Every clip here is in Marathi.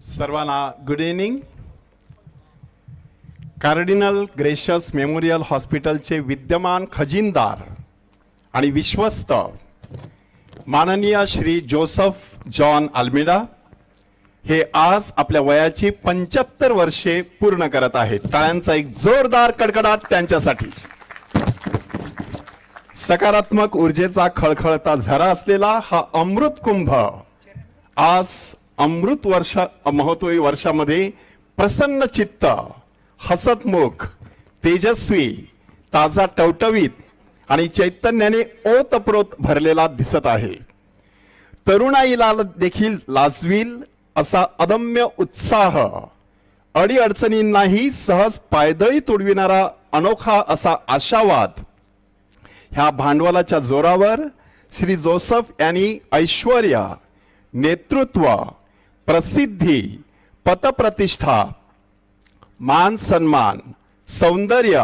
सर्वांना good evening cardinal gracious memorial हॉस्पिटलचे विद्यमान खजिनदार आणि विश्वस्त माननीय श्री जोसफ जॉन आल्मिडा हे आज आपल्या वयाची पंच्याहत्तर वर्षे पूर्ण करत आहेत. टाळ्यांचा एक जोरदार कडकडाट त्यांच्यासाठी. सकारात्मक ऊर्जेचा खळखळता झरा असलेला हा अमृत कुंभ आज अमृत वर्षा महोत्सवी वर्षामध्ये प्रसन्न चित्त हसतमुख तेजस्वी ताजा टवटवीत आणि चैतन्याने ओतप्रोत भरलेला दिसत आहे. तरुणाईला देखील लाजवील असा अदम्य उत्साह. अडीअडचणींनाही सहज पायदळी तुडविणारा अनोखा असा आशावाद. ह्या भांडवलाच्या जोरावर श्री जोसफ यांनी ऐश्वर्या नेतृत्व प्रसिद्धी पतप्रतिष्ठा मान सन्मान सौंदर्य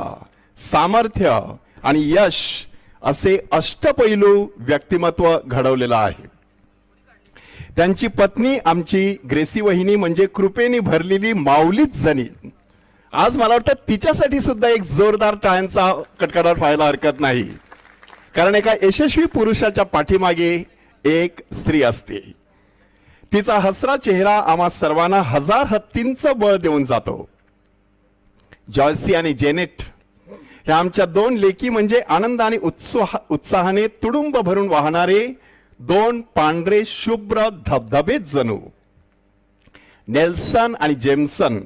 सामर्थ्य आणि यश असे अष्टपैलू व्यक्तिमत्व घडवलेलं आहे. त्यांची पत्नी आमची ग्रेसी वहिनी म्हणजे कृपेने भरलेली माऊलीच जणी आज मला वाटतं तिच्यासाठी सुद्धा एक जोरदार टाळ्यांचा कटकडाट व्हायला हरकत नाही. कारण एका यशस्वी पुरुषाच्या पाठीमागे एक स्त्री असते. तिचा हसरा चेहरा आम्हा सर्वांना हजार हत्तींचं बळ देऊन जातो. जॉयसी आणि जेनेट ह्या आमच्या दोन लेकी म्हणजे आनंद आणि उत्साह उत्साहाने तुडुंब भरून वाहणारे दोन पांढरे शुभ्र धबधबेत जणू. नेल्सन आणि जेम्सन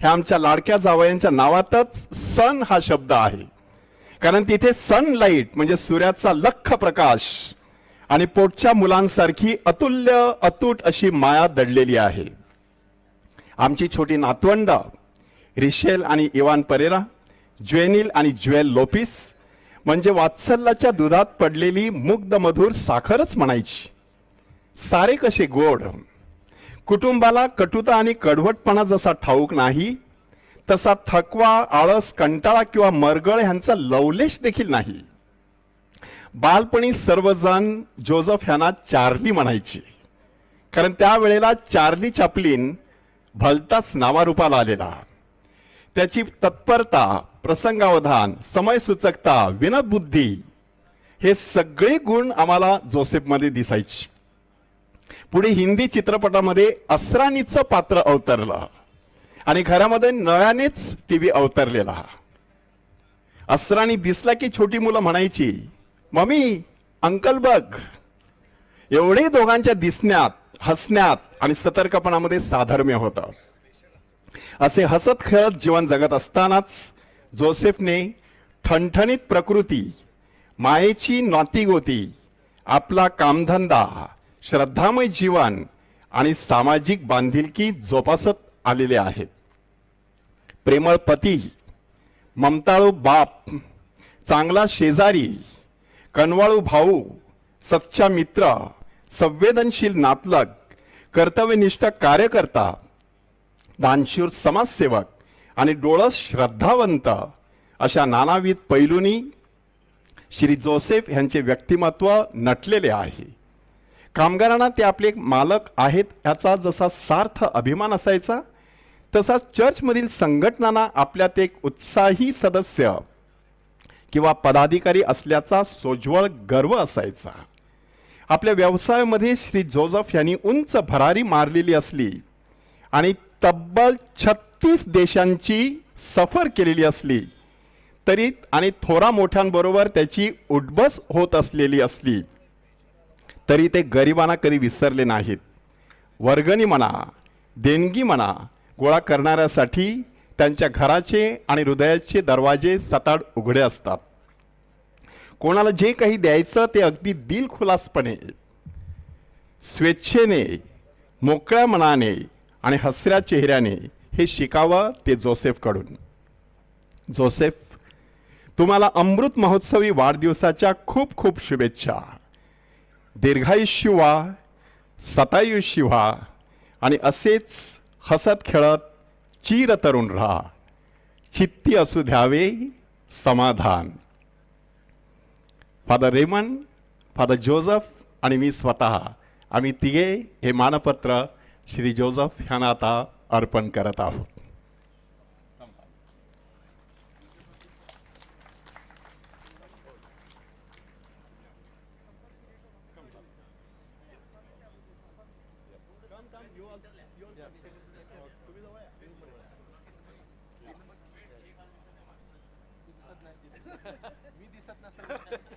ह्या आमच्या लाडक्या जावयांच्या नावातच सन हा शब्द आहे. कारण तिथे सनलाईट म्हणजे सूर्याचा लख प्रकाश आणि पोटच्या मुलांसारखी अतुल्य अतूट अशी माया दडलेली आहे. आमची छोटी नातवंड रिशेल आणि इवान परेरा ज्वेनिल आणि ज्वेल लोपिस म्हणजे वात्सल्याच्या दुधात पडलेली मुग्ध मधुर साखरच म्हणायची. सारे कसे गोड. कुटुंबाला कटुता आणि कडवटपणा जसा ठाऊक नाही तसा थकवा आळस कंटाळा किंवा मरगळ ह्यांचा लवलेश देखील नाही. बालपणी सर्वजण जोझफ ह्यांना चार्ली म्हणायचे. कारण त्यावेळेला चार्ली चापलिन भलताच नावारूपाला आलेला. त्याची तत्परता प्रसंगावधान समयसूचकता विनोदबुद्धी हे सगळे गुण आम्हाला जोसेफमध्ये दिसायचे. पुढे हिंदी चित्रपटामध्ये असरानीचं पात्र अवतरलं आणि घरामध्ये नव्यानेच टीव्ही अवतरलेला. असरानी दिसला की छोटी मुलं म्हणायची मम्मी अंकल बघ. एवढे दोघांच्या दिसण्यात हसण्यात आणि सतर्कपणामध्ये साधर्म्य होतं. असे हसत खेळत जीवन जगत असतानाच जोसेफने ठणठणीत प्रकृती मायेची नातीगोती आपला कामधंदा श्रद्धामय जीवन आणि सामाजिक बांधिलकी जोपासत आलेले आहेत प्रेमळ पती ममताळू बाप चांगला शेजारी कनवाळू भाऊ सच्चा मित्र संवेदनशील नातलग कर्तव्यनिष्ठ कार्यकर्ता दानशूर समाजसेवक आणि डोळस श्रद्धावंत अशा नानाविध पैलूंनी श्री जोसेफ यांचे व्यक्तिमत्व नटलेले आहे. कामगारांना ते आपले एक मालक आहेत याचा जसा सार्थ अभिमान असायचा तसा चर्चमधील संघटनांना आपल्यात एक उत्साही सदस्य किंवा पदाधिकारी असल्याचा सोज्वळ गर्व असायचा. आपल्या व्यवसायामध्ये श्री जोझफ यांनी उंच भरारी मारलेली असली आणि तब्बल छत्तीस देशांची सफर केलेली असली तरी आणि थोरा मोठ्यांबरोबर त्याची उडबस होत असलेली असली तरी ते गरिबांना कधी विसरले नाहीत. वर्गणी म्हणा देणगी म्हणा गोळा करणाऱ्यासाठी त्यांच्या घराचे आणि हृदयाचे दरवाजे सताड उघडे असतात. कोणाला जे काही द्यायचं ते अगदी दिलखुलासपणे स्वेच्छेने मोकळ्या मनाने आणि हसऱ्या चेहऱ्याने हे शिकावं ते जोसेफकडून. जोसेफ तुम्हाला अमृत महोत्सवी वाढदिवसाच्या खूप खूप शुभेच्छा. दीर्घायुष्य व्हा सतायुष्य व्हा आणि असेच हसत खेळत चिर तरुण राहा. चित्ती असू द्यावे समाधान. फादर रेमन फादर जोझफ आणि मी स्वतः आम्ही तिघे हे मानपत्र श्री जोझफ ह्यांना आता अर्पण करत आहोत. मी दिसत नसेल.